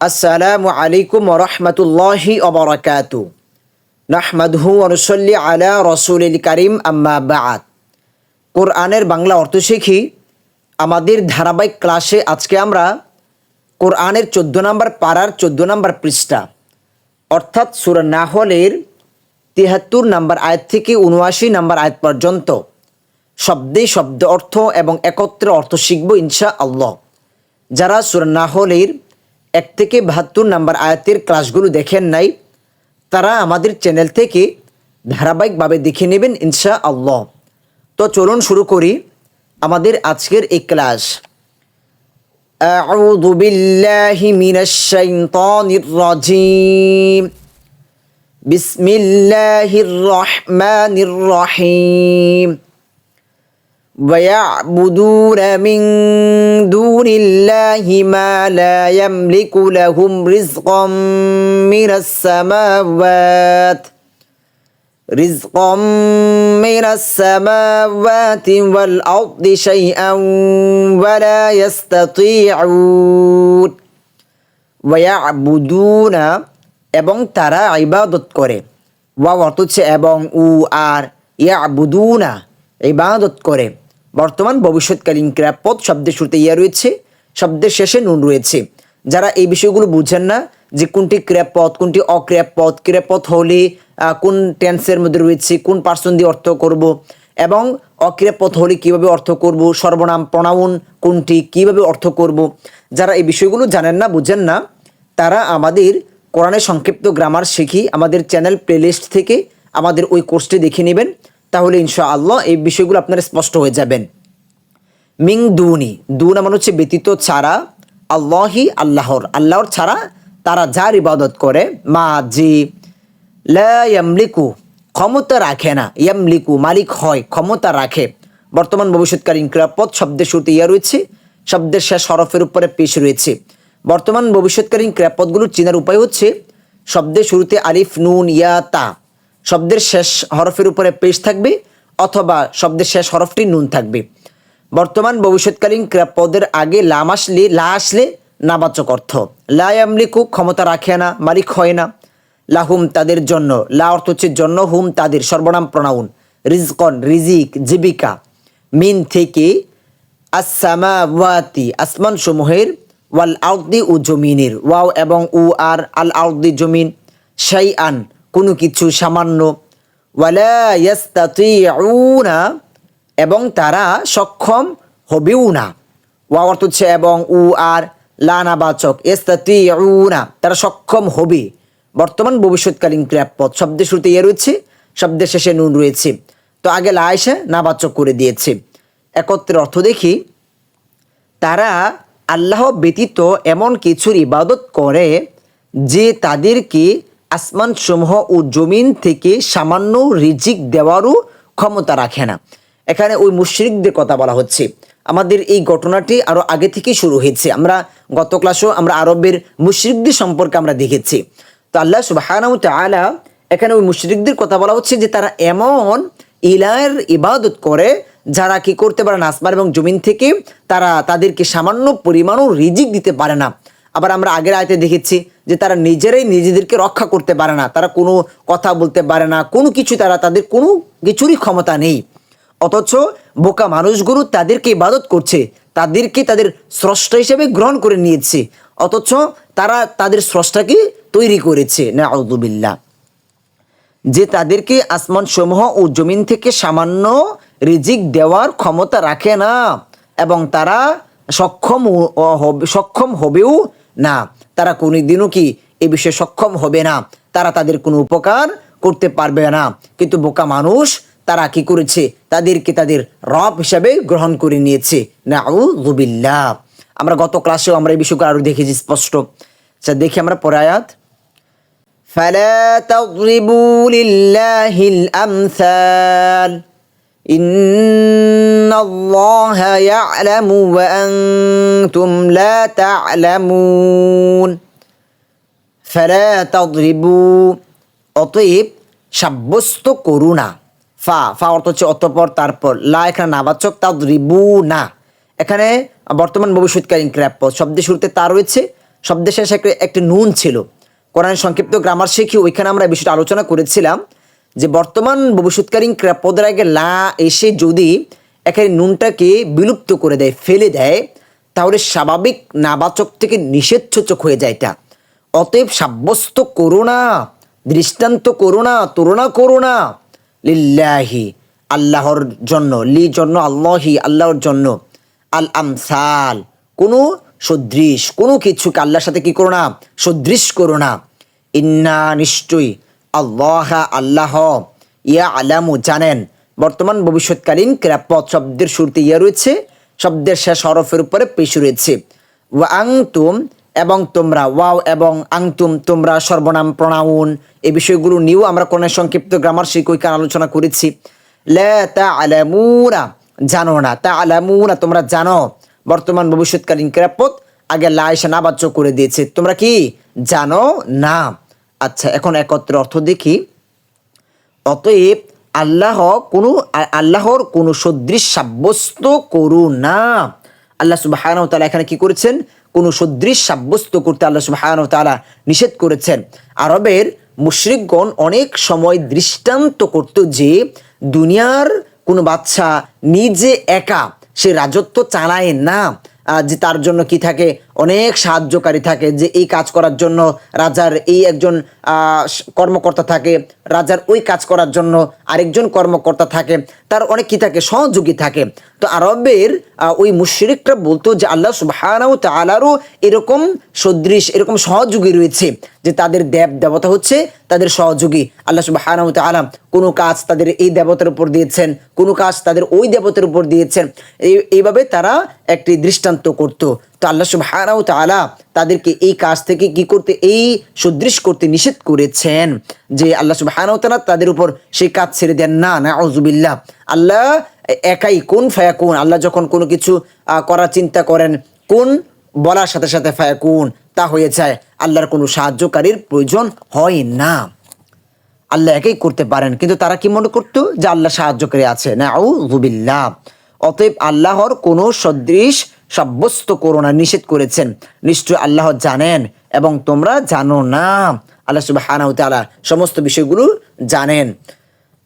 আসসালামু আলাইকুম রহমতুল্লাহি অবরাকাত নাহমাদহু অনুসল্লি আলা রসুলিল করিম, আম্মা বাআত কোরআনের বাংলা অর্থ শিখি, আমাদের ধারাবাহিক ক্লাসে আজকে আমরা কোরআনের চোদ্দ নম্বর পাড়ার চোদ্দ নম্বর পৃষ্ঠা, অর্থাৎ সুরা নাহলের তিহাত্তর নম্বর আয়াত থেকে উনআশি নম্বর আয়াত পর্যন্ত শব্দে শব্দ অর্থ এবং একত্রে অর্থ শিখব ইনশা আল্লাহ যারা সুরা নাহলের এক থেকে বাহাত্তর নম্বর আয়াতের ক্লাসগুলো দেখেন নাই তারা আমাদের চ্যানেল থেকে ধারাবাহিকভাবে দেখে নেবেন ইনশা আল্লাহ তো চলুন শুরু করি আমাদের আজকের এই ক্লাস أعوذ بالله من الشيطان الرجيم بسم الله الرحمن الرحيم ويعبدون من دون الله ما لا يملك لهم رزقا من السماوات رزقا من السماوات والأرض شيئا ولا يستطيعون ويعبدون এবং তারা ইবাদত করে ওয়াও অর্থ হচ্ছে এবং উ আর ইয়াবুদুনা ইবাদত করে বর্তমান ভবিষ্যৎকালীন ক্রিয়াপদ শব্দের শুরুতে ইয়া রয়েছে, শব্দের শেষে নুন রয়েছে। যারা এই বিষয়গুলো বুঝেন না, যে কোনটি ক্রিয়াপদ কোনটি অক্রিয়াপদ ক্রিয়াপদ হলে কোন টেন্সের মধ্যে রয়েছে, কোন পার্সন দিয়ে অর্থ করব, এবং অক্রিয়াপদ হলে কীভাবে অর্থ করব, সর্বনাম প্রণাউন কোনটি, কীভাবে অর্থ করব, যারা এই বিষয়গুলো জানেন না, বুঝেন না, তারা আমাদের কোরআনের সংক্ষিপ্ত গ্রামার শিখি, আমাদের চ্যানেল প্লেলিস্ট থেকে আমাদের ওই কোর্সটি দেখে নেবেন। তাহলে ইনশাআল্লাহ এই বিষয়গুলো আপনারা স্পষ্ট হয়ে যাবেন। মিং দুনি, দুনা মানে হচ্ছে ব্যতীত ছাড়া, আল্লাহি আল্লাহর আল্লাহর ছাড়া তারা যার ইবাদত করে, মা জি, লা ইয়ামলিকু, ক্ষমতা রাখে না, ইয়ামলিকু, মালিক হয়, ক্ষমতা রাখে। বর্তমান ভবিষ্যৎকালীন ক্রিয়াপদ শব্দের শুরুতে ইয়া রয়েছে, শব্দের শেষ হরফের উপরে পেশ রয়েছে। বর্তমান ভবিষ্যৎকালীন ক্রিয়াপদগুলো চেনার উপায় হচ্ছে, শব্দের শুরুতে আলিফ, নুন, ইয়া, তা। শব্দের শেষ হরফের উপরে পেশ থাকবে অথবা শব্দের শেষ হরফটি নুন থাকবে। বর্তমান ভবিষ্যৎকালীন ক্রিয়াপদের আগে লাম আসলে, লা আসলে নাবাচক অর্থ। লা ইয়ামলিকু ক্ষমতা রাখে না, মালিক হয় না। লাহুম তাদের জন্য, লা অর্থ হচ্ছে জন্য, হুম তাদের সর্বনাম প্রণাউন। রিজকন, রিজিক, জীবিকা। মিন থেকে আসামাওয়াতি আসমান সমূহের, ওয়াল আউদি ও জমিনের, ওয়াও এবং উ আর আল আউদি জমিন। শাই আন কোনো কিছু সামান্য এবং তারা সক্ষম হবেও না ওয়া অর্থ হচ্ছে এবং, উ আর, লানাবাচক ইস্তাতিউনা তারা সক্ষম হবে। বর্তমান ভবিষ্যৎকালীন ক্রিয়াপদ, শব্দের শুরুতে ইয়ে রয়েছে, শব্দের শেষে নুন রয়েছে। তো আগে লা এসে নাবাচক করে দিয়েছে। একত্রে অর্থ দেখি, তারা আল্লাহ ব্যতীত এমন কিছুর ইবাদত করে যে তাদেরকে আসমান সমূহ ও জমিন থেকে সামান্য রিজিক দেওয়ারও ক্ষমতা রাখে না। এখানে ওই মুশরিকদের কথা বলা হচ্ছে। আমাদের এই ঘটনাটি আরও আগে থেকে শুরু হয়েছে। আমরা গত ক্লাসেও আমরা আরবের মুশরিকদের সম্পর্কে আমরা দেখেছি। তো আল্লাহ সুবহানাহু তাআলা এখানে ওই মুশরিকদের কথা বলা হচ্ছে যে তারা এমন ইলাহের ইবাদত করে, যারা কি করতে পারে না, আসমান এবং জমিন থেকে, তারা তাদেরকে সামান্য পরিমাণও রিজিক দিতে পারে না। আবার আমরা আগের আয়তে দেখেছি যে তারা নিজেরাই নিজেদেরকে রক্ষা করতে পারে না। তারা কোনো কথা বলতে পারে না, কোনো কিছু তারা তাদের কোনো কিছুরই ক্ষমতা নেই। অথচ বোকা মানুষগুলো তাদেরকে ইবাদত করছে, তাদেরকে তাদের স্রষ্টা হিসেবে গ্রহণ করে নিয়েছে। অথচ তারা তাদের স্রষ্টাকে তৈরি করেছে না আউদুবিল্লা যে তাদেরকে আসমান সমূহ ও জমিন থেকে সামান্য রিজিক দেওয়ার ক্ষমতা রাখে না, এবং তারা সক্ষম সক্ষম হবেও না তারা কোনোদিনও কি এ বিষয়ে সক্ষম হবে না তারা তাদের কোনো উপকার করতে পারবে না কিন্তু বোকা মানুষ তারা কি করেছে তাদেরকে তাদের রব হিসাবে গ্রহণ করে নিয়েছে না আমরা গত ক্লাসেও আমরা এই বিষয়গুলো আরো দেখেছি স্পষ্ট আচ্ছা দেখি আমরা পরে আয়াত فلا تضربوا لله الأمثال إن الله يعلم وأنتم لا تعلمون فلا تضربوا অতএব সাব্যস্ত করু না ফা ফা অর্থ হচ্ছে অতপর তারপর লা এখানে নাবাচক তাদরিবু না এখানে বর্তমান ভবিষ্যৎকালীন ক্রিয়াপদ শব্দের শুরুতে তা রয়েছে শব্দের শেষে একটা একটি নুন ছিল কোরআন সংক্ষিপ্ত গ্রামার শিখি ওইখানে আমরা এই বিষয়টা আলোচনা করেছিলাম যে বর্তমান ভবিষ্যৎকালীন ক্রিয়াপদের আগে লা এসে যদি এখানে নুনটাকে বিলুপ্ত করে দেয়, ফেলে দেয়, তাহলে স্বাভাবিক নাবাচক থেকে নিষেধসূচক হয়ে যায় এটা। অতএব সাব্যস্ত করো না, দৃষ্টান্ত করো না, তুলনা করো না। লিল্লাহি, আল্লাহর জন্য, লি জন্য আল্লাহি, আল্লাহর জন্য। আল আমসাল, কোনো সদৃশ, কোনো কিছুকে আল্লাহর সাথে কি করো না, সদৃশ করো না। ইন্না নিশ্চয়ই আল্লাহ আল্লাহ। ইয়া আলামু জানেন। বর্তমান ভবিষ্যৎকালীন ক্রাপদ শব্দের শুরুতে ইয়া রয়েছে, শব্দের শেষ হরফের উপরে পেশ রয়েছে। ওয়া আংতুম এবং তোমরা, ওয়াও এবং আংতুম, তোমরা সর্বনাম প্রণাউন। এই বিষয়গুলো নিয়েও আমরা কোন সংক্ষিপ্ত গ্রামার শিক্ষিকার আলোচনা করেছি। লে তা আলামুনা জানো না। তা আলামুনা তোমরা জানো। বর্তমান ভবিষ্যৎকালীন ক্রাপদ আগে লা এসে নাবাচ্য করে দিয়েছে। তোমরা কি? জানো না। আচ্ছা এখন একত্রে অর্থ দেখি। অতএব আল্লাহ কোনো, আল্লাহর কোনো সদৃশ সাব্যস্ত করু না। আল্লাহ সুবাহ তালা এখানে কি করেছেন? কোনো সদৃশ সাব্যস্ত করতে আল্লাহ সুবাহ তালা নিষেধ করেছেন। আরবের মুশরিকগণ অনেক সময় দৃষ্টান্ত করত যে দুনিয়ার কোনো বাচ্চা নিজে একা, সে রাজত্ব চালায় না। যে তার জন্য কি থাকে? অনেক সাহায্যকারী থাকে যে এই কাজ করার জন্য, রাজার এই একজন কর্মকর্তা থাকে, রাজার ওই কাজ করার জন্য আরেকজন কর্মকর্তা থাকে, তার অনেক কি থাকে, সহযোগী থাকে। তো আরবের ওই মুশরিকরা বলতো যে আল্লাহ সুবহানাহু তাআলারও এরকম সদৃশ, এরকম সহযোগী রয়েছে যে তাদের দেব দেবতা হচ্ছে তাদের সহযোগী। আল্লাহ সুবহানাহু তাআলা কোনো কাজ তাদের এই দেবতার উপর দিয়েছেন, কোনো কাজ তাদের ওই দেবতার উপর দিয়েছেন। এই, এইভাবে তারা একটি দৃষ্টান্ত করত। তো আল্লাহ সুবহানাহু তাআলা তাদেরকে এই কাজ থেকে কি করতে, এই সদৃশ করতে নিষেধ করেছেন যে আল্লাহ সুবহানাহু তাআলা তাদের উপর সেই কাজ ছেড়ে দেন। না না আউযুবিল্লাহ আল্লাহ একাই কোন ফায়াকুন, আল্লাহ যখন কোনো কিছু করার চিন্তা করেন, কোন বলার সাথে সাথে ফায়া কোন তা হয়ে যায়। আল্লাহর কোনো সাহায্যকারীর প্রয়োজন হয় না। আল্লাহ একাই করতে পারেন। কিন্তু তারা কি মনে করতো? যে আল্লাহ সাহায্যকারী আছে। না আউযুবিল্লাহ অতএব আল্লাহর কোনো সদৃশ সাব্যস্ত করো না নিষেধ করেছেন নিশ্চয় আল্লাহ জানেন এবং তোমরা জানো না আল্লাহ সুবহানাহু তাআলা সমস্ত বিষয়গুলো জানেন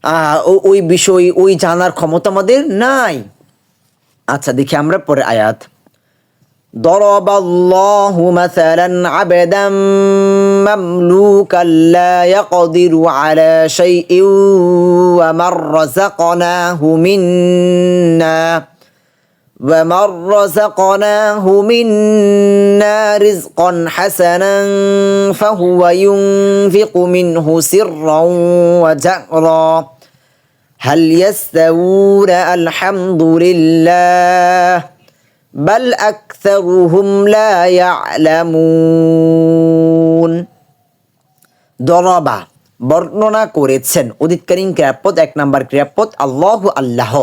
আহ, ও- ওই বিষয় ওই জানার ক্ষমতা আমাদের নাই আচ্ছা দেখি আমরা পরে আয়াত ضرب الله مثلا عبدا مملوكا لا يقدر على شيء ومن رزقناه منا ومن رزقناه منا رزقا حسنا فهو ينفق منه سرا وجهرا هل يستوون الحمد لله بل أكثرهم لا يعلمون দরবা বর্ণনা করেছেন অধিকারীন ক্রিয়াপদ এক নাম্বার ক্রিয়াপদ আল্লাহ আল্লাহ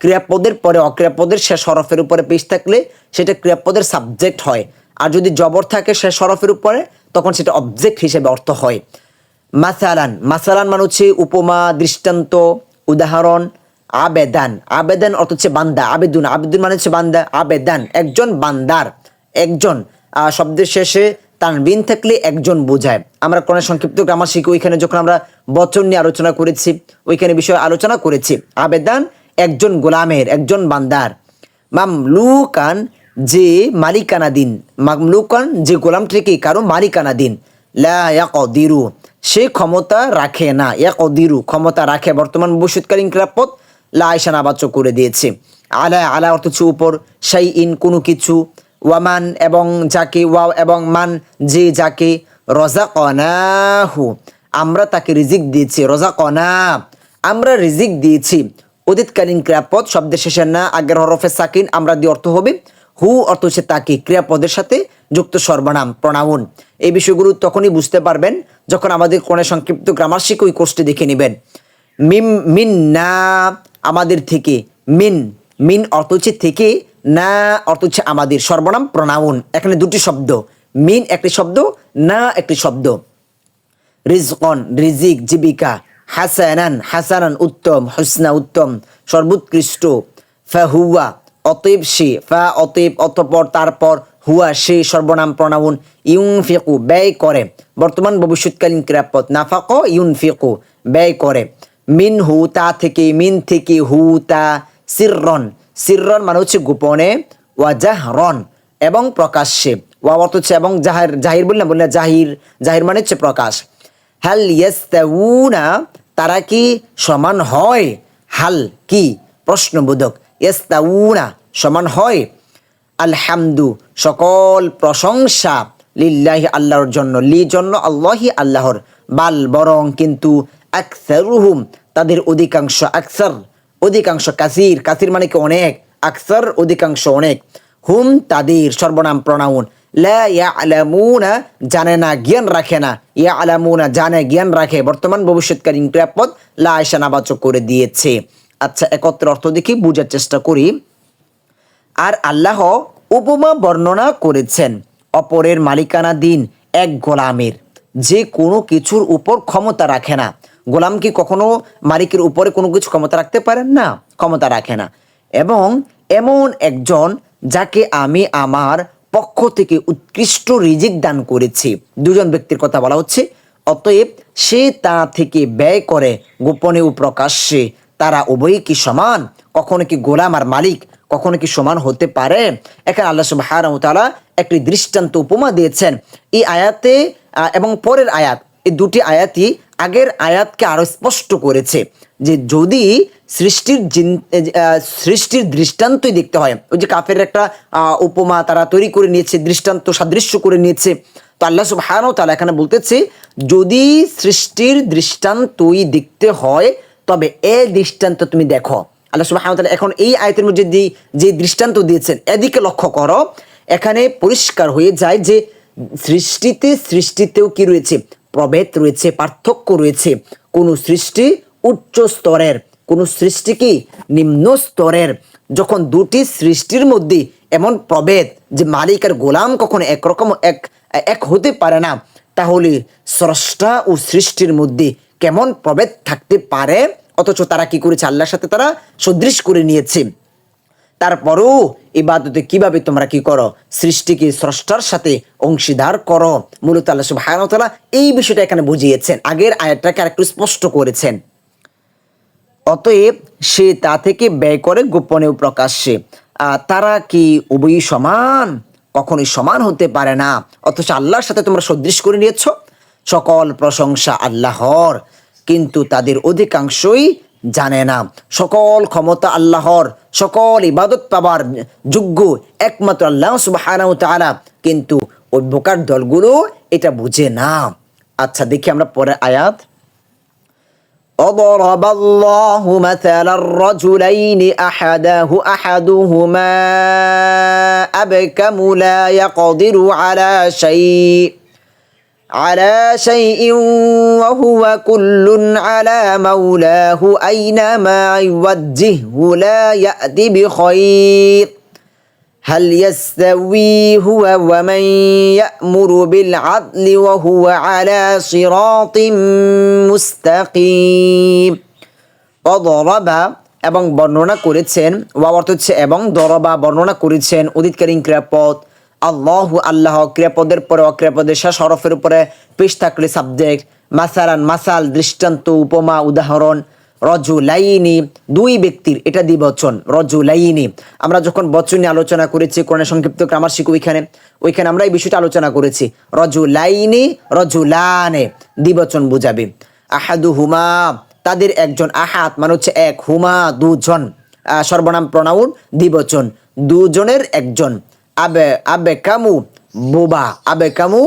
ক্রিয়াপদের পরে অক্রিয়াপদের শেষ হরফের উপরে পেশ থাকলে সেটা ক্রিয়াপদের সাবজেক্ট হয়। আর যদি জবর থাকে শেষ হরফের উপরে, তখন সেটা অবজেক্ট হিসেবে অর্থ হয়। মাসালান মাসালান মানে হচ্ছে উপমা, দৃষ্টান্ত, উদাহরণ, আবেদান। আবেদান অর্থ হচ্ছে বান্দা, আবেদুন। আবেদুন মানে হচ্ছে বান্দা, আবেদান। একজন বান্দার, একজন শব্দের শেষে তানবিন থাকলে একজন বোঝায়। আমরা কোন সংক্ষিপ্ত গ্রামার শিখি ওইখানে যখন আমরা বচন নিয়ে আলোচনা করেছি, ওইখানে বিষয়ে আলোচনা করেছি। আবেদান একজন গোলামের, একজন বান্দার। মামলুকান যে মালিকানাধীন মামলুকান যে গোলাম গোলামটিকে কারও মালিকানাধীন লা ইয়াকদিরু, সে ক্ষমতা রাখে না। ইয়াকদিরু, ক্ষমতা রাখে বর্তমান ভবিষ্যৎকালীন ক্রাপত লা আয়সা নাবাচক করে দিয়েছে। আলা আলা অর্থ উপর। সেই ইন কোনো কিছু। ওয়ামান এবং যাকে ওয়া এবং মান, যে যাকে রজা কনাহু আমরা তাকে রিজিক দিয়েছি রজা কনা আমরা রিজিক দিয়েছি। অতীতকালীন ক্রিয়াপদ শব্দের শেষে না, আগের হরফে সাকিন, আমরা দিয়ে অর্থ হবে হু, অর্থ হচ্ছে তাকে, ক্রিয়াপদের সাথে যুক্ত সর্বনাম, প্রণাউন। এই বিষয়গুলো তখনই বুঝতে পারবেন যখন আমাদের কোন সংক্ষিপ্ত গ্রামার ওই কোর্সটি দেখে নেবেন। মিম, মিন, না, আমাদের থেকে, মিন মিন অর্থ হচ্ছে থেকে, না, অর্থ হচ্ছে আমাদের, সর্বনাম, প্রণাউন। এখানে দুটি শব্দ, মিন একটি শব্দ, না একটি শব্দ। রিজকন রিজিক, জীবিকা হাসানান হাসানান উত্তম, হুসনা উত্তম, সর্বোৎকৃষ্ট ফাহুয়া অতএব সে, ফা অতএব অতপর তারপর হুয়া সে, সর্বনাম প্রণাউন ইউন ফিকু ব্যয় করে। বর্তমান ভবিষ্যৎকালীন ক্রিয়াপদ নাফাক ইউন ফিকু ব্যয় করে। মিন হু তা থেকে মিন থেকে হু তা সিররন। সিররন মানে হচ্ছে গোপনে ওয়াজাহরন এবং প্রকাশ্যে। ওয়া অর্থ হচ্ছে এবং জাহির জাহির বললাম বললে জাহির জাহির মানে হচ্ছে প্রকাশ। হাল ইয়াস্তাউনা, তারা কি সমান হয়? হাল কি? প্রশ্নবোধক, ইয়াস্তাউনা সমান হয়? আলহামদু, সকল প্রশংসা লিল্লাহি আল্লাহর জন্য লি জন্য আল্লাহি আল্লাহর, বাল বরং কিন্তু আকসারুহুম, তাদের অধিকাংশ আকসার, অধিকাংশ কাসির কাসির মানে কি অনেক, আকসার অধিকাংশ অনেক, হুম তাদের সর্বনাম প্রণাউন লা ইয়ালামুনা জানে না, জ্ঞান রাখে না। ইয়া আলামুনা জানে, জ্ঞান রাখে। বর্তমান ভবিষ্যৎকালীন ক্রিয়াপদ লা নাবাচক করে দিয়েছে। আচ্ছা একত্র অর্থ দেখি, বোঝার চেষ্টা করি। আর আল্লাহ উপমা বর্ণনা করেছেন, অপরের মালিকানা দিন এক গোলামের। যে কোনো কিছুর উপর ক্ষমতা রাখে না। গোলাম কি কখনো মালিকের উপরে কোনো কিছু ক্ষমতা রাখতে পারেন না? ক্ষমতা রাখে না। এবং এমন একজন যাকে আমি আমার পক্ষ থেকে উৎকৃষ্ট রিজিক দান করেছে। দুজন ব্যক্তির কথা বলা হচ্ছে, অতএব সে তা থেকে ব্যয় করে গোপনে ও প্রকাশ্যে। তারা উভয়ই কি সমান? কখনো কি গোলাম আর মালিক? কখনো কি সমান হতে পারে? এখানে আল্লাহ তাআলা একটি দৃষ্টান্ত উপমা দিয়েছেন। এই আয়াতে এবং পরের আয়াত, এই দুটি আয়াতই আগের আয়াতকে আরও স্পষ্ট করেছে যে যদি সৃষ্টির সৃষ্টির দৃষ্টান্তই দেখতে হয়। ওই যে কাফের একটা উপমা তারা তৈরি করে নিয়েছে, দৃষ্টান্ত সাদৃশ্য করে নিয়েছে। তো আল্লাহ সুবহানাহু ওয়া তাআলা এখানে বলতেছে, যদি সৃষ্টির দৃষ্টান্তই দেখতে হয়, তবে এ দৃষ্টান্ত তুমি দেখো। আল্লাহ তাআলা এখন এই আয়তের মধ্যে যে যে দৃষ্টান্ত দিয়েছেন, এদিকে লক্ষ্য করো। এখানে পরিষ্কার হয়ে যায় যে সৃষ্টিতে সৃষ্টিতেও কি রয়েছে? প্রভেদ রয়েছে, পার্থক্য রয়েছে। কোন সৃষ্টি উচ্চ স্তরের। কোন সৃষ্টি কি? নিম্ন স্তরের। যখন দুটি সৃষ্টির মধ্যে এমন প্রভেদ যে মালিক আর গোলাম কখনো একরকম এক এক হতে পারে না, তাহলে স্রষ্টা ও সৃষ্টির মধ্যে কেমন প্রভেদ থাকতে পারে? অথচ তারা কি করেছে? আল্লাহর সাথে তারা সদৃশ করে নিয়েছে। তারপরও ইবাদতে কীভাবে তোমরা কি করো? সৃষ্টিকে স্রষ্টার সাথে অংশীদার করো। মূলত আল্লাহ তাআলা এই বিষয়টা এখানে বুঝিয়েছেন। আগের আয়াতটাকে আরেকটু স্পষ্ট করেছেন। অতএব সে তা থেকে ব্যয় করে গোপনেও প্রকাশ্যে। তারা কি উভয়ই সমান? কখনোই সমান হতে পারে না। অথচ আল্লাহর সাথে তোমরা সদৃশ করে নিয়েছ। সকল প্রশংসা আল্লাহর, কিন্তু তাদের অধিকাংশই জানে না। সকল ক্ষমতা আল্লাহর, সকল ইবাদত পাবার যোগ্য একমাত্র আল্লাহ তাআলা। কিন্তু ওই বোকার দলগুলো এটা বুঝে না। আচ্ছা দেখি আমরা পরে আয়াত। وضرب الله مثلا الرجلين أحده أحدهما أبكم لا يقدر على شيء على شيء وهو كل على مولاه أينما يوجهه لا يأتي بخير. هل يستوي هو ومن يأمر بالعدل وهو على صراط মুস্তাকিম অদরবা এবং বর্ণনা করেছেন ওয়া অর্থ হচ্ছে এবং দরবা বর্ণনা করেছেন উদিতকালীন ক্রিয়াপদ আল্লাহ আল্লাহ ক্রিয়াপদের পরে অক্রিয়াপদের শেষ হরফের উপরে পেশ থাকলে সাবজেক্ট মাসালান মাসাল দৃষ্টান্ত উপমা উদাহরণ রজুলাইনি, দুই ব্যক্তির এটা দ্বিবচন রজুলাইনি। আমরা যখন বচন নিয়ে আলোচনা করেছি, কোরআনের সংক্ষিপ্ত গ্রামার শিখু ওইখানে ওইখানে আমরা এই বিষয়টা আলোচনা করেছি। রজুলাইনি, রজুলানে দ্বিবচন বুঝাবে। আহাদু হুমা তাদের একজন আহাত মানে হচ্ছে এক, হুমা, দুজন। সর্বনাম প্রণাউন দ্বিবচন দুজনের একজন। আবে আবে কামু বোবা আবে কামু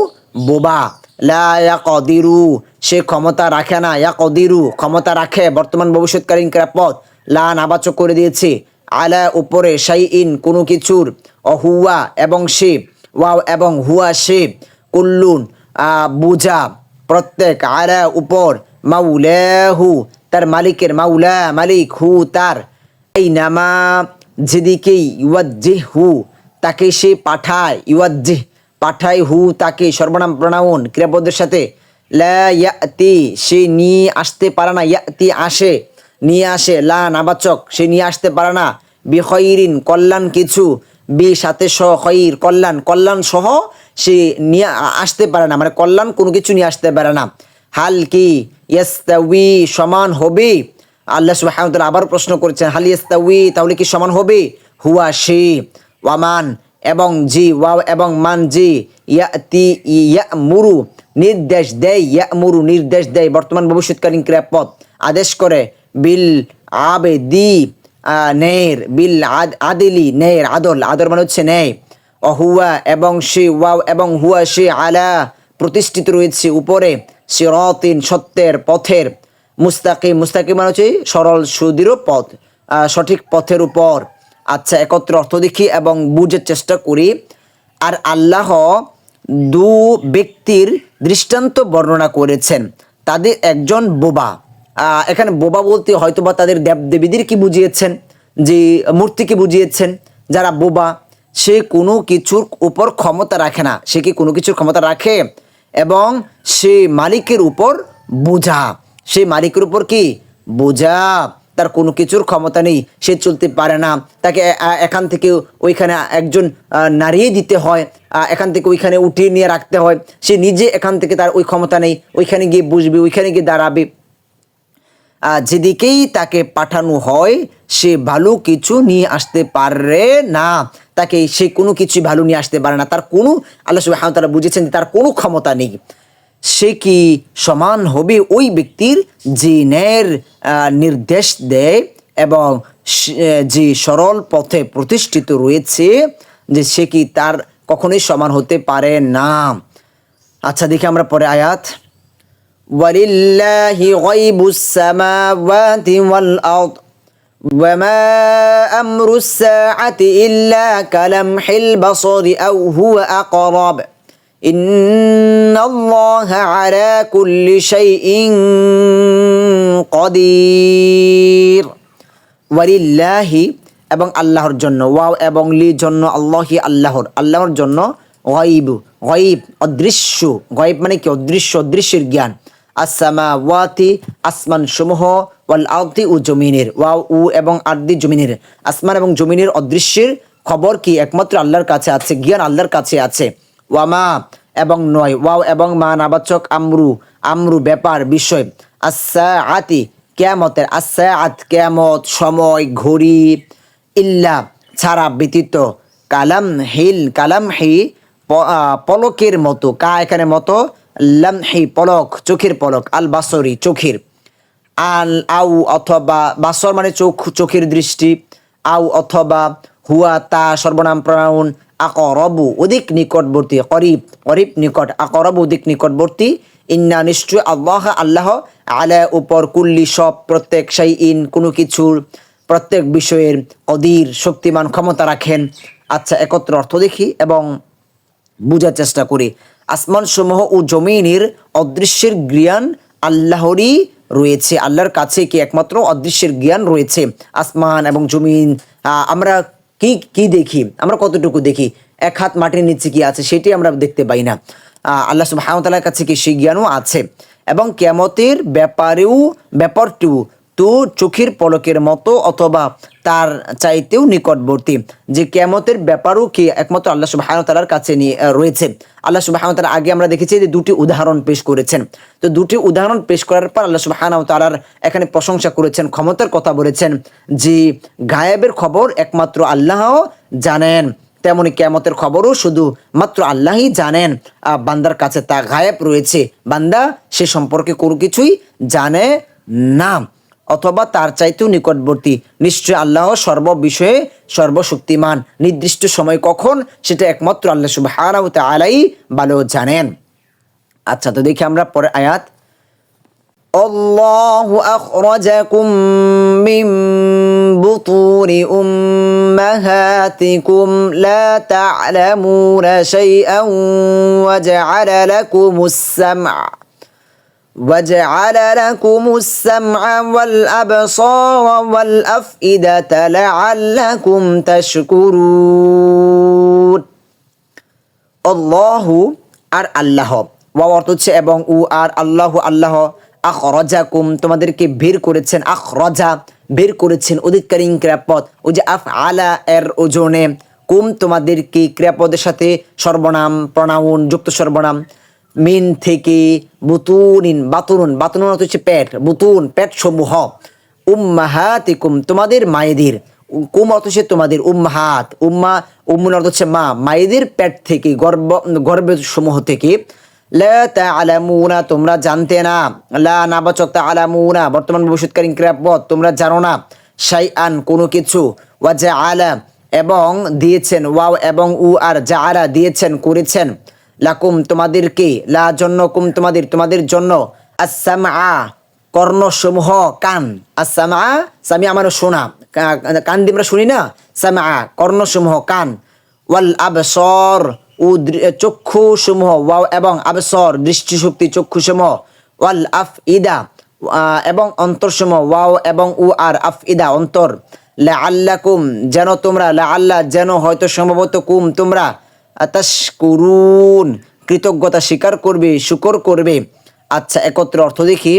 বোবা। লা ইয়াকদিরু, সে ক্ষমতা রাখে না। ইয়াকদিরু, ক্ষমতা রাখে বর্তমান ভবিষ্যৎকালীন ক্রাপদ লা নাবাচক করে দিয়েছে। আলা উপরে শাই ইন কোনো কিছুর অহুয়া এবং সে, ওয়াও এবং হুয়া সে, কুল্লুন বুঝা প্রত্যেক আলা উপর মাউলাহু তার মালিকের মাউলা মালিক হু তার। এই নামা যেদিকেই ইউয়াজ্জিহ, তাকে সে পাঠায়, ইউয়াজ্জিহ। পাঠায় হু তাকে সর্বনাম প্রণাউন। ক্রিয়াপদের সাথে ইয়াতি, সে নিয়ে আসতে পারে না। ইয়াতি আসে, নিয়ে আসে, লা নাবাচক, সে নিয়ে আসতে পারে না। বিখয়রিন কল্যাণ কিছু, বি সাথে সহ খৈর, কল্যাণ। কল্যাণ সহ সে নিয়ে আসতে পারে না মানে কল্যাণ কোনো কিছু নিয়ে আসতে পারে না। হাল কি ইয়াস্তাউই, সমান হবে? আল্লাহ তাআলা আবার প্রশ্ন করেছেন, হাল ইয়াস্তাউই, তাহলে কি সমান হবে? হুয়া সে ওয়ামান এবং জি, ওয়াও এবং মান জি ইয়া মুরু নির্দেশ দেয় ইয়া মুরু নির্দেশ দেয়, বর্তমান ভবিষ্যৎকালীন ক্রিয়াপদ আদেশ করে, বিল আবে দি নের বিল আদ, আদিলি নের আদল আদর মানে হচ্ছে ন্যায় অহুয়া এবং সে ওয়াও এবং হুয়া সে আলা, প্রতিষ্ঠিত রয়েছে উপরে, সিরতিন, সত্যের পথের, মুস্তাকিম মুস্তাকিম মানে হচ্ছে সরল, সুদৃঢ় পথ সঠিক পথের উপর। আচ্ছা একত্র অর্থ দেখি এবং বুঝের চেষ্টা করি। আর আল্লাহ দু ব্যক্তির দৃষ্টান্ত বর্ণনা করেছেন। তাদের একজন বোবা। এখানে বোবা বলতে হয়তোবা তাদের দেব দেবীদের কি বুঝিয়েছেন? যে মূর্তিকে বুঝিয়েছেন? যারা বোবা, সে কোনো কিছুর উপর ক্ষমতা রাখে না। সে কি কোনো কিছুর ক্ষমতা রাখে? এবং সে মালিকের উপর বোঝা। সে মালিকের উপর কি? বোঝা। তার কোনো কিছুর ক্ষমতা নেই, সে চলতে পারে না। তাকে এখান থেকে ওইখানে একজন নাড়িয়ে দিতে হয় এখান থেকে ওইখানে উঠিয়ে নিয়ে রাখতে হয়। সে নিজে এখান থেকে তার ওই ক্ষমতা নেই, ওইখানে গিয়ে বুঝবে, ওইখানে গিয়ে দাঁড়াবে। যেদিকেই তাকে পাঠানো হয়, সে ভালো কিছু নিয়ে আসতে পারে না। তাকে সে কোনো কিছু ভালো নিয়ে আসতে পারে না। তার কোনো, আল্লাহ সুবাহ তারা বুঝেছেন তার কোনো ক্ষমতা নেই। সে কি সমান হবে ওই ব্যক্তির যে ন্যায়ের আহ, নির্দেশ দেয় এবং সে- আহ, যে সরল পথে প্রতিষ্ঠিত রয়েছে যে সে কি তার কখনোই সমান হতে পারে না আচ্ছা দেখি আমরা পরে আয়াত ولله غيب السماوات والأرض وما أمر الساعة إلا كلمح البصر أو هو أقرب إن الله على كل شيء قدير ওয়ালিল্লাহি এবং আল্লাহর জন্য ওয়াও এবং লি জন্য আল্লাহি আল্লাহর আল্লাহর জন্য গয়ব গয়ব অদৃশ্য গয়ব মানে কি অদৃশ্য অদৃশ্যের জ্ঞান আসামা ওয়াতি আসমান সমূহ ওয়াল আউতি ও জমিনের ওয়াও উ এবং আর্দি জমিনের আসমান এবং জমিনের অদৃশ্যের খবর কি একমাত্র আল্লাহর কাছে আছে জ্ঞান আল্লাহর কাছে আছে ওয়ামা এবং নয়, ওয়াও এবং মা নাবাচক আমরু আমরু ব্যাপার, বিষয়। আসা আতি কেয়ামতের আসায়াত কেয়ামত, সময়, ঘড়ি, ইল্লা ছাড়া ব্যতীত। কালাম হিল কালাম হি পলকের মতো, কা এখানে মতো, লামহি পলক, চোখের পলক আল বাসরি চোখের। আল, আউ অথবা, বাসর মানে চোখ, চোখের দৃষ্টি। আউ অথবা, হুয়া, তা, সর্বনাম, প্রনাউন আকরবু অধিক নিকটবর্তী, করিব করিব নিকট, আকরবু অধিক নিকটবর্তী। ইন্না নিশ্চয় আল্লাহ আল্লাহ আলা উপর কুল্লি সব প্রত্যেক সেই ইন কোনো কিছুর প্রত্যেক বিষয়ের অধীর, শক্তিমান ক্ষমতা রাখেন। আচ্ছা একত্র অর্থ দেখি এবং বোঝার চেষ্টা করি। আসমান সমূহ ও জমিনের অদৃশ্যের জ্ঞান আল্লাহরই রয়েছে। আল্লাহর কাছে কি একমাত্র অদৃশ্যের জ্ঞান রয়েছে? আসমান এবং জমিন আমরা কি কি দেখি? আমরা কতটুকু দেখি? এক হাত মাটির নিচে কি আছে? সেটি আমরা দেখতে পাই না। আল্লাহ সুবাহতালার কাছে কি সেই জ্ঞানও আছে। এবং কেমতের ব্যাপারেও, ব্যাপারটিও তো চোখের পলকের মতো অথবা তার চাইতেও নিকটবর্তী। যে কেমতের ব্যাপারও কি একমাত্র আল্লাহ সুবাহ তালার কাছে নিয়ে রয়েছে। আল্লাহ সুবাহ তালা আগে আমরা দেখেছি যে দুটি উদাহরণ পেশ করেছেন। তো দুটি উদাহরণ পেশ করার পর আল্লাহ সুবাহ তালার এখানে প্রশংসা করেছেন, ক্ষমতার কথা বলেছেন যে গায়েবের খবর একমাত্র আল্লাহ জানেন। তেমনি কেমতের খবরও শুধু মাত্র আল্লাহই জানেন। বান্দার কাছে তা গায়েব রয়েছে। বান্দা সে সম্পর্কে কোনো কিছুই জানে না। অথবা তার চাইতেও নিকটবর্তী নিশ্চয় আল্লাহ সর্ব বিষয়ে সর্বশক্তিমান নির্দিষ্ট সময় কখন সেটা একমাত্র আল্লাহ সুবহানাহু ওয়া তাআলাই ভালো জানেন আচ্ছা তো দেখি আমরা পরে আয়াত الله أخرجكم من بطون أمهاتكم لا تعلمون شيئا وجعل لكم السمع وجعل لكم السمع والأبصار والأفئدة لعلكم تشكرون অল্লাহু আর আল্লাহ ওয়া অর্থ হচ্ছে এবং উ আর আল্লাহ আল্লাহ আখরাজাকুম তোমাদেরকে বের করেছেন আখরাজা বের করেছেন অধিকারী ক্রাপত ও যে আফ আলা এর ওজনে কুম তোমাদেরকে ক্রিয়াপদের সাথে সর্বনাম প্রণাউন যুক্ত সর্বনাম মিন থেকে বুতুনিন, বাতুনুন বাতুনুন হচ্ছে পেট, বুতুন পেট সমূহ উম্মাহাতিকুম, তোমাদের মায়েদের। কুম অর্থ হচ্ছে তোমাদের উম্মাহাত। উম্মা, উম্মুন অর্থ হচ্ছে মা। মায়েদের পেট থেকে গর্ভ গর্ভের সমূহ থেকে। লা তা'লামুনা তোমরা জানতে না। লা নাবাচক তা'লামুনা বর্তমান ভবিষ্যৎকালীন ক্রিয়াপদ, তোমরা জানো না। শাইআন, কোনো কিছু। ওয়া জাআলা, এবং দিয়েছেন। ওয়াও এবং উ আর, জাআলা, দিয়েছেন, করেছেন। লাকুম তোমাদেরকে লা জন্য কুম তোমাদের তোমাদের জন্য। আসাম আ কর্ণসমূহ, কান। আসাম আ সামি আমার শোনা। কান দিয়ে আমরা শুনি না? সাম আ কর্ণসমূহ, কান। ওয়াল আবসর ও চক্ষু সমূহ ওয়াও এবং আবসর, দৃষ্টিশক্তি চক্ষু সমূহ ওয়াল আফ ইদা এবং অন্তরসমূহ, ওয়াও এবং উ আর আফ ইদা অন্তর। লা আল্লাকুম যেন তোমরা লা আল্লাহ যেন হয়তো সম্ভবত কুম তোমরা। আতাশকুরুন, কৃতজ্ঞতা স্বীকার করবে, শুকর করবে। আচ্ছা একত্রে অর্থ দেখি।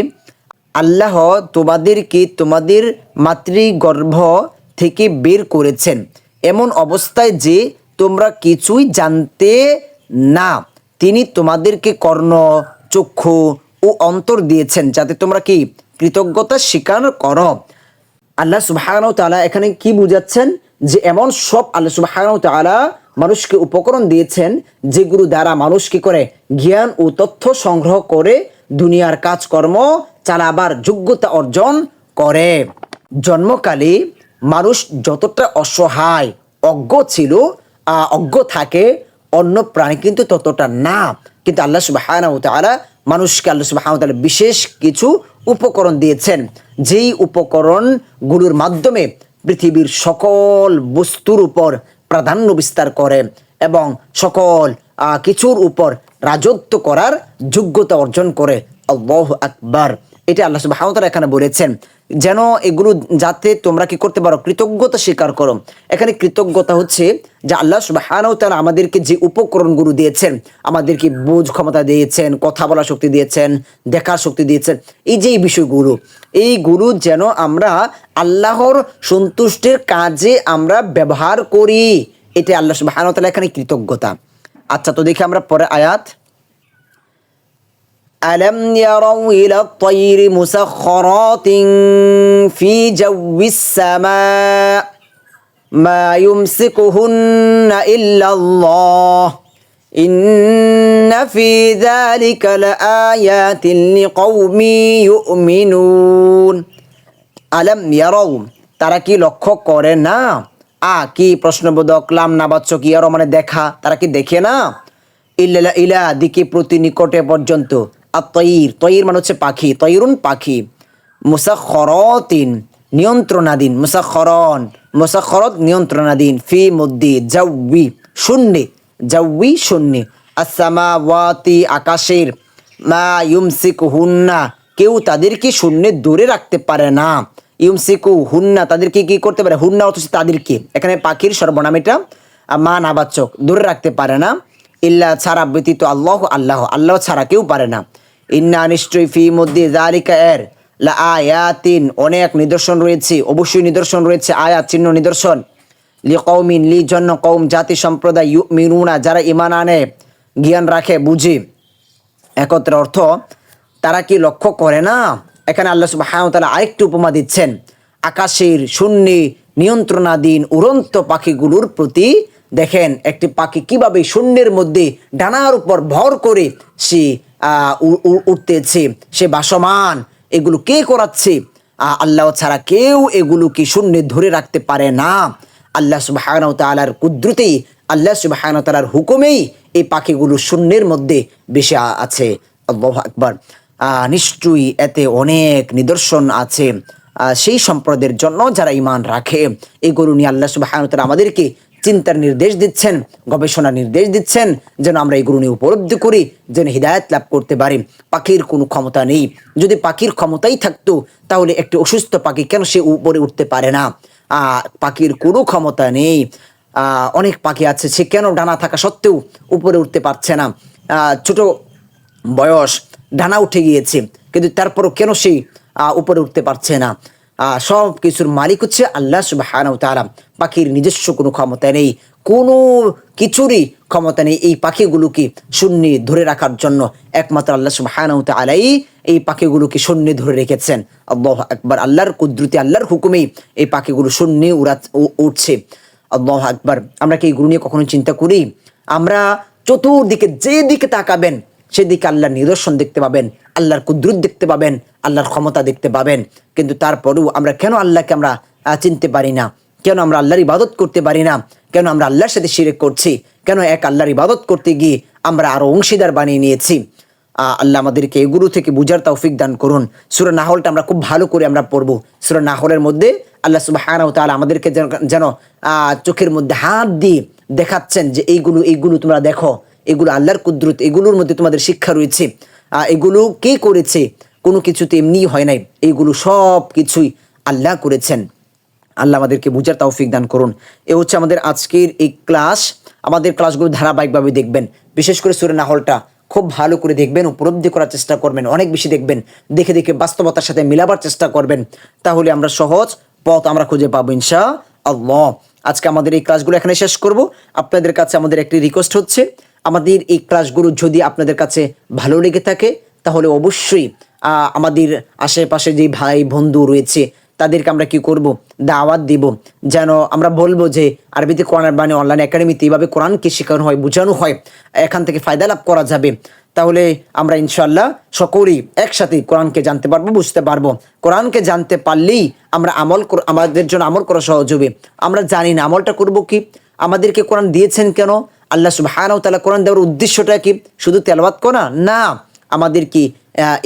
আল্লাহ তোমাদেরকে তোমাদের মাতৃগর্ভ থেকে বের করেছেন। এমন অবস্থায় যে তোমরা কিছুই জানতে না, তিনি তোমাদেরকে কর্ণ, চক্ষু ও অন্তর দিয়েছেন, যাতে তোমরা কি কৃতজ্ঞতা স্বীকার করো। আল্লাহ সুবাহানাউ তাআলা এখানে কি বুঝাচ্ছেন? যে এমন সব আল্লাহ সুবাহানাউ তাআলা মানুষকে উপকরণ দিয়েছেন যেগুলো দ্বারা মানুষ কি করে জ্ঞান ও তথ্য সংগ্রহ করে দুনিয়ার কাজকর্ম চালাবার যোগ্যতা অর্জন করে। জন্মকালে মানুষ যতটা অসহায়, অজ্ঞ ছিল অজ্ঞ থাকে, অন্য প্রাণী কিন্তু ততটা না। কিন্তু আল্লাহ সুবাহানাউ তাআলা মানুষকে আল্লাহ সুবাহানাউ তাআলা বিশেষ কিছু উপকরণ দিয়েছেন। যেই উপকরণ উপকরণগুলোর মাধ্যমে পৃথিবীর সকল বস্তুর উপর প্রাধান্য বিস্তার করে এবং সকল কিছুর উপর রাজত্ব করার যোগ্যতা অর্জন করে। আল্লাহ আকবার। এটা আল্লাহ সব ওয়া এখানে বলেছেন। যেন এগুলো যাতে তোমরা কি করতে পারো? কৃতজ্ঞতা স্বীকার করো। এখানে কৃতজ্ঞতা হচ্ছে যে আল্লাহ সুবহানাহু ওয়া তাআলা আমাদেরকে যে উপকরণগুলো দিয়েছেন, আমাদেরকে বোঝ ক্ষমতা দিয়েছেন, কথা বলার শক্তি দিয়েছেন, দেখার শক্তি দিয়েছেন, এই যে এই বিষয়গুলো, এইগুলো যেন আমরা আল্লাহর সন্তুষ্টের কাজে আমরা ব্যবহার করি। এটা আল্লাহ তাআলা এখানে কৃতজ্ঞতা। আচ্ছা তো দেখি আমরা পরে আয়াত। ألم يروا إلى الطير مسخرات في جو السماء ما يمسكهن إلا الله إن في ذلك لآيات لقوم يؤمنون আলম ইয়ারও তারা কি লক্ষ্য করে না আ কি প্রশ্নবোধক লাম না বাচ্চ কি আরো মানে দেখা তারা কি দেখে না ইল্লা ইলা দিকে প্রতি নিকটে পর্যন্ত আর তৈর মানে হচ্ছে পাখি। তৈরুন পাখি। মুসাখরতিন নিয়ন্ত্রণাধীন। মুসাখরন মুসাখরত নিয়ন্ত্রণাধীন। ফি মধ্যে জাউবি শূন্যে জাউবি শূন্যে আসামাওয়াতি আকাশের। মা ইউমসিক হুন্না কেউ তাদেরকে শূন্যে দূরে রাখতে পারে না। ইউমসিকু হুন্না তাদেরকে কি করতে পারে? হুন্না অথচ তাদেরকে। এখানে পাখির সর্বনাম এটা। মা নাবাচক, দূরে রাখতে পারে না। ইল্লা ছাড়া ব্যতীত আল্লাহ আল্লাহ। আল্লাহ ছাড়া কেউ পারে না। ইন্না নিশ্চয়ই ফি মধ্যে জালিকা এর লা আয়াতিন অনেক নিদর্শন রয়েছে, অবশ্যই নিদর্শন রয়েছে, আয়াত চিহ্ন নিদর্শন। লি কৌমিন লি জন্য কৌম জাতি সম্প্রদায় ইউ মিনুনা যারা ইমান আনে, জ্ঞান রাখে, বুঝে। একত্রে অর্থ, তারা কি লক্ষ্য করে না? এখানে আল্লাহ তাআলা আরেকটি উপমা দিচ্ছেন। আকাশের শূন্যে নিয়ন্ত্রণাধীন উড়ন্ত পাখিগুলোর প্রতি দেখেন, একটি পাখি কীভাবে শূন্যের মধ্যে ডানার উপর ভর করে সে উঠতেছে। সে বাসমান এগুলো কে করাচ্ছে? আল্লাহ ছাড়া কেউ এগুলোকে শূন্যে ধরে রাখতে পারে না। আল্লাহ সুবাহানাউ তালার কুদ্রুতেই, আল্লাহ সুবাহানাউ তালার হুকুমেই এই পাখিগুলো শূন্যের মধ্যে বেশি আছে। আল্লাহ আকবর। নিশ্চয়ই এতে অনেক নিদর্শন আছে। সেই সম্প্রদায়ের জন্য যারা ইমান রাখে, এগুলো নিয়ে আল্লাহ সুবাহানাউ আমাদেরকে চিন্তার নির্দেশ দিচ্ছেন গবেষণার নির্দেশ দিচ্ছেন যেন আমরা এগুলো নিয়ে উপলব্ধি করি যেন হৃদায়ত লাভ করতে পারি। পাখির কোনো ক্ষমতা নেই। যদি পাখির ক্ষমতাই থাকতো তাহলে একটি অসুস্থ পাখি কেন সে উপরে উঠতে পারে না? পাখির কোনো ক্ষমতা নেই। অনেক পাখি আছে সে কেন ডানা থাকা সত্ত্বেও উপরে উঠতে পারছে না? ছোট বয়স ডানা উঠে গিয়েছে কিন্তু তারপরও কেন সে আহ, উপরে উঠতে পারছে না? সব কিছুর মালিক হচ্ছে আল্লাহ সুবাহানাউ তাআলা। পাখির নিজস্ব কোনো ক্ষমতা নেই, কোনো কিছুরই ক্ষমতা নেই এই পাখিগুলোকে শূন্যে ধরে রাখার জন্য। একমাত্র আল্লাহ সুবাহানাউ তাআলাই এই পাখিগুলোকে শূন্যে ধরে রেখেছেন। আল্লাহ একবার আল্লাহর কুদরতি, আল্লাহর হুকুমেই এই পাখিগুলো শূন্যে উড়া উঠছে আল্লাহ আকবার, আমরা কি এগুলো নিয়ে কখনো চিন্তা করি? আমরা চতুর্দিকে যে দিকে তাকাবেন সেদিকে আল্লাহর নিদর্শন দেখতে পাবেন আল্লাহর কুদরত দেখতে পাবেন আল্লাহর ক্ষমতা দেখতে পাবেন। কিন্তু তারপরেও আমরা কেন আল্লাহকে আমরা চিনতে পারি না? কেন আমরা আল্লাহর ইবাদত করতে পারি না? কেন আমরা আল্লাহর সাথে শিরেক করছি? কেন এক আল্লাহর ইবাদত করতে গিয়ে আমরা আরও অংশীদার বানিয়ে নিয়েছি? আল্লাহ আমাদেরকে এগুলো থেকে বুঝার তৌফিক দান করুন। সুরা নাহলটা আমরা খুব ভালো করে আমরা পড়ব। সুরা নাহলের মধ্যে আল্লাহ সুবাহানাহু তাআলা আমাদেরকে যেন আহ, চোখের মধ্যে হাত দিয়ে দেখাচ্ছেন যে এইগুলো এইগুলো তোমরা দেখো। এগুলো আল্লাহর কুদরত, এগুলোর মধ্যে তোমাদের শিক্ষা রয়েছে। এগুলো কে করেছে? কোনো কিছুতে এমনি হয় নাই। এইগুলো সব কিছুই আল্লাহ করেছেন। আল্লাহ আমাদেরকে বুঝার তৌফিক দান করুন। এ হচ্ছে আমাদের আজকের এই ক্লাস। আমাদের ক্লাসগুলো ধারাবাহিকভাবে দেখবেন। বিশেষ করে সুরে নাহলটা খুব ভালো করে দেখবেন, উপলব্ধি করার চেষ্টা করবেন, অনেক বেশি দেখবেন। দেখে দেখে বাস্তবতার সাথে মিলাবার চেষ্টা করবেন। তাহলে আমরা সহজ পথ আমরা খুঁজে পাবো ইনশা আল্লাহ আজকে আমাদের এই ক্লাসগুলো এখানে শেষ করব। আপনাদের কাছে আমাদের একটি রিকোয়েস্ট হচ্ছে আমাদের এই ক্লাসগুলো যদি আপনাদের কাছে ভালো লেগে থাকে, তাহলে অবশ্যই আমাদের আশেপাশে যে ভাই বন্ধু রয়েছে, তাদেরকে আমরা কি করব? দাওয়াত দিব। যেন আমরা বলব যে, আরবিতে কোরআন বাণী অনলাইন একাডেমিতে এইভাবে কোরআনকে শেখানো হয়, বোঝানো হয়, এখান থেকে ফায়দা লাভ করা যাবে। তাহলে আমরা ইনশাল্লাহ সকলেই একসাথে কোরআনকে জানতে পারব, বুঝতে পারব। কোরআনকে জানতে পারলেই আমরা আমল আমাদের জন্য আমল করা সহজ হবে। আমরা জানি না আমলটা করব কি? আমাদেরকে কোরআন দিয়েছেন কেন? আল্লাহ সুবহানাহু তালা কোরআন দেওয়ার উদ্দেশ্যটা কি? শুধু তেলাওয়াত করা? না। আমাদের কি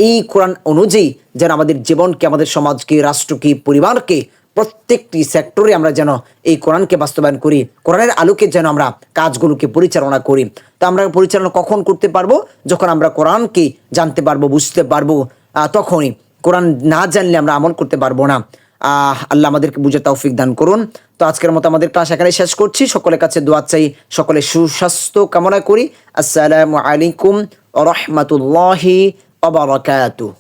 এই কোরআন অনুযায়ী যেন আমাদের জীবনকে, আমাদের সমাজকে, রাষ্ট্রকে, পরিবারকে, প্রত্যেকটি সেক্টরে আমরা যেন এই কোরআনকে বাস্তবায়ন করি, কোরআনের আলোকে যেন আমরা কাজগুলোকে পরিচালনা করি। তা আমরা পরিচালনা কখন করতে পারব? যখন আমরা কোরআনকে জানতে পারব, বুঝতে পারব তখনই। কোরআন না জানলে আমরা আমল করতে পারব না। আল্লাহ আমাদেরকে বুঝে তৌফিক দান করুন। তো আজকের মতো আমাদের ক্লাস এখানে শেষ করছি। সকলের কাছে দোয়া চাই সকলে সুস্বাস্থ্য কামনা করি। আসসালামু আলাইকুম রহমতুল্লাহি অবরাকাতুহ